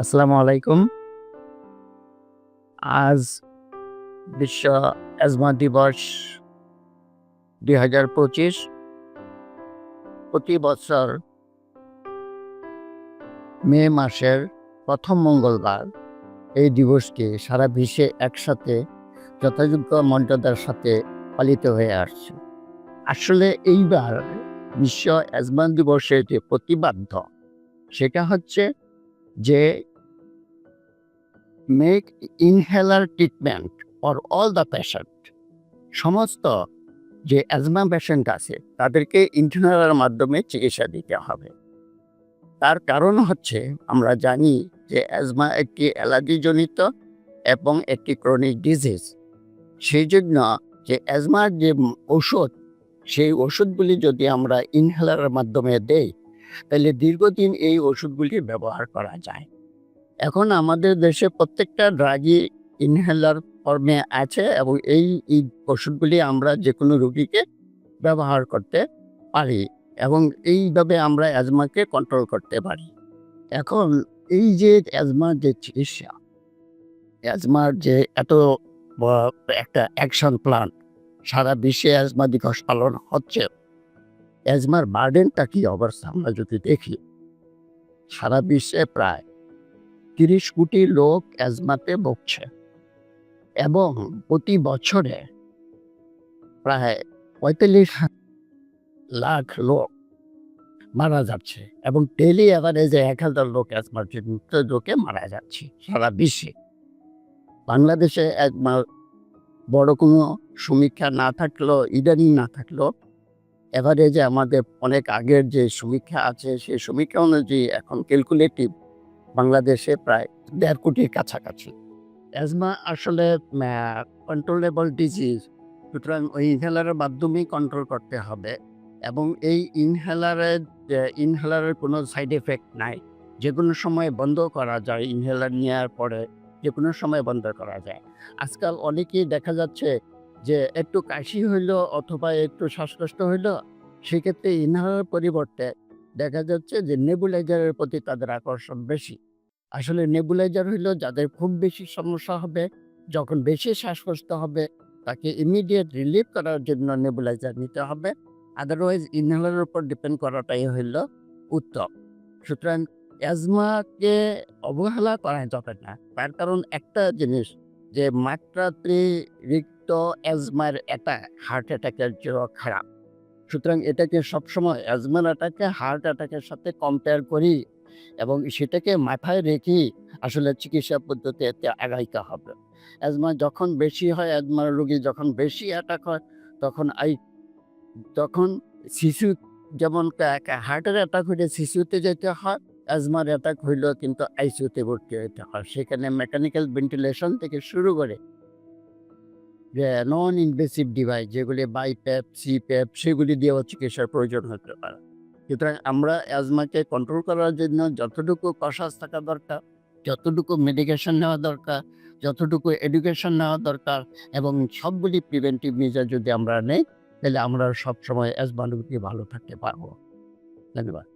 আসসালামু আলাইকুম। আজ বিশ্ব অ্যাজমা দিবস দুই হাজার পঁচিশ। প্রতি বছর মে মাসের প্রথম মঙ্গলবার এই দিবসটি সারা বিশ্বে একসাথে যথাযোগ্য মর্যাদার সাথে পালিত হয়ে আসছে। আসলে এইবার বিশ্ব অ্যাজমা দিবসের যে প্রতিবাদ্য সেটা হচ্ছে যে make inhaler treatment for all the patient সমস্ত যে অ্যাজমা পেশেন্ট আছে, তাদেরকে ইনহেলারের মাধ্যমে চিকিৎসা দিতে হবে। তার কারণ হচ্ছে, আমরা জানি যে অ্যাজমা একটি অ্যালার্জিজনিত এবং একটি ক্রনিক ডিজিজ সেই জন্য যে অ্যাজমার যে ওষুধ, সেই ওষুধগুলি যদি আমরা ইনহেলারের মাধ্যমে দেই, তাহলে দীর্ঘদিন এই ওষুধগুলি ব্যবহার করা যায়। এখন আমাদের দেশে প্রত্যেকটা ড্রাগই ইনহেলার ফর্মে আছে এবং এই এই ওষুধগুলি আমরা যে কোনো রোগীকে ব্যবহার করতে পারি এবং এইভাবে আমরা অ্যাজমাকে কন্ট্রোল করতে পারি। এখন এই যে অ্যাজমার যে চিকিৎসা অ্যাজমার যে এত একটা অ্যাকশন প্ল্যান সারা বিশ্বে অ্যাজমা দিবস পালন হচ্ছে অ্যাজমার বার্ডেনটা কি অবস্থা আমরা যদি দেখি, সারা বিশ্বে প্রায় তিরিশ কোটি লোক অ্যাজমাতে ভুগছে। এবং প্রতি বছরে প্রায় পঁয়তাল্লিশ লাখ লোক মারা যাচ্ছে এবং ডেলি অ্যাভারেজে এক হাজার লোক অ্যাজমার রোগে মারা যাচ্ছে সারা বিশ্বে। বাংলাদেশে একবার বড় কোনো সমীক্ষা না থাকলেও, ইদানিং না থাকলেও এভারেজে আমাদের অনেক আগের যে সমীক্ষা আছে, সেই সমীক্ষা অনুযায়ী এখন ক্যালকুলেটিভ বাংলাদেশে প্রায় দেড় কোটির কাছাকাছি। অ্যাজমা আসলে কন্ট্রোলেবল ডিজিজ সুতরাং ওই ইনহেলারের মাধ্যমেই কন্ট্রোল করতে হবে এবং এই ইনহেলারের ইনহেলারের কোনো সাইড এফেক্ট নাই। যে কোনো সময় বন্ধ করা যায় ইনহেলার নেওয়ার পরে যে কোনো সময় বন্ধ করা যায়। আজকাল অনেকেই দেখা যাচ্ছে যে একটু কাশি হইল অথবা একটু শ্বাসকষ্ট হইল, সেক্ষেত্রে ইনহেলার পরিবর্তে দেখা যাচ্ছে যে নেবুলাইজারের প্রতি তাদের আকর্ষণ বেশি। আসলে নেবুলাইজার হইল যাদের খুব বেশি সমস্যা হবে, যখন বেশি শ্বাসকষ্ট হবে, তাকে ইমিডিয়েট রিলিফ করার জন্য নেবুলাইজার নিতে হবে। আদারওয়াইজ ইনহেলারের উপর ডিপেন্ড করাটাই হইল উত্তম। সুতরাং অ্যাজমাকে অবহেলা করা যাবে না। তার কারণ একটা জিনিস, যে মাত্রাতিরিক্ত অ্যাজমার এটা হার্ট অ্যাটাকের জন্য খারাপ। সুতরাং এটাকে সবসময় অ্যাজমার অ্যাটাকে হার্ট অ্যাটাকের সাথে কম্পেয়ার করি এবং সেটাকে মাথায় রেখেই আসলে চিকিৎসা পদ্ধতিতে আগাইতে হবে। অ্যাজমা যখন বেশি হয় অ্যাজমার রোগী যখন বেশি অ্যাটাক হয়, তখন আই তখন শিশু যেমন হার্টের অ্যাটাক হইলে শিশুতে যেতে হয় অ্যাজমার অ্যাটাক হইলেও কিন্তু আইসিউতে ভর্তি হইতে হয়। সেখানে মেকানিক্যাল ভেন্টিলেশন থেকে শুরু করে যে নন ইনভেসিভ ডিভাইস যেগুলি বাইপ্যাপ সিপ্যাপ সেগুলি দিয়েও চিকিৎসার প্রয়োজন হতে পারে। সুতরাং আমরা অ্যাজমাকে কন্ট্রোল করার জন্য যতটুকু কষাস থাকা দরকার, যতটুকু মেডিকেশন নেওয়া দরকার, যতটুকু এডুকেশন নেওয়া দরকার এবং সবগুলি প্রিভেন্টিভ মেজার যদি আমরা নেই, তাহলে আমরা সবসময় অ্যাজমা রোগী ভালো থাকতে পারব। ধন্যবাদ।